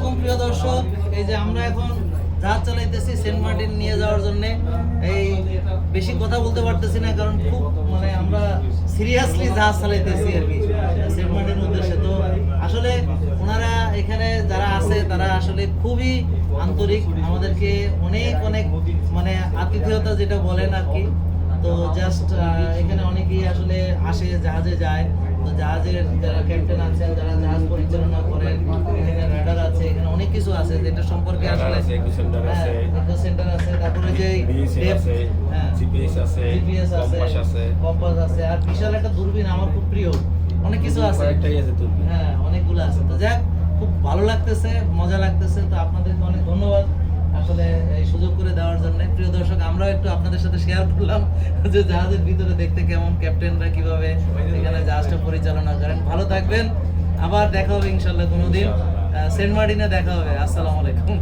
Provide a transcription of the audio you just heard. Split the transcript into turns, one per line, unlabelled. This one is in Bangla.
আলাইকুম প্রিয় দর্শক। এই যে আমরা এখন জাহাজ চালাইতেছি সেন্ট মার্টিন নিয়ে যাওয়ার জন্য। এই বেশি কথা বলতে পারতেছি না, কারণ খুব মানে আমরা সিরিয়াসলি জাহাজ চালাইতেছি আর কি। সেন্ট মার্টিন উদ্দেশ্যে। তো আসলে ওনারা এখানে যারা আছে, তারা আসলে খুবই আন্তরিক। আমাদেরকে অনেক অনেক মানে আতিথেয়তা যেটা বলেন আর কি। তো জাস্ট এখানে অনেকেই আসলে আসে, জাহাজে যায়। তো জাহাজের যারা ক্যাপ্টেন আছেন যারা জাহাজ পরিচালনা করেন এখানে রাডার আছে এখানে অনেক কিছু আছে যেটা সম্পর্কে আসলে
eco center
হ্যাঁ,
আছে।
তারপরে যে
BSA আছে,
হ্যাঁ,
GPS আছে,
GPS আছে। কম্পাস আছে আর বিশাল একটা দূরবীন আমার খুব প্রিয় অনেক কিছু আছে
কয়েকটাই আছে দূরবীন।
হ্যাঁ অনেকগুলো আছে তো যাক খুব ভালো লাগতেছে মজা লাগতেছে তো আপনাদেরকে অনেক ধন্যবাদ আসলে এই সুযোগ করে দেওয়ার জন্য প্রিয় দর্শক আমরাও একটু আপনাদের সাথে শেয়ার করলাম যে জাহাজের ভিতরে দেখতে কেমন ক্যাপ্টেনরা কীভাবে এখানে জাহাজটা পরিচালনা করেন ভালো থাকবেন আবার দেখা হবে ইনশাল্লাহ কোনোদিন। সেন্ট মার্টিনে দেখা হবে। আসসালামু আলাইকুম।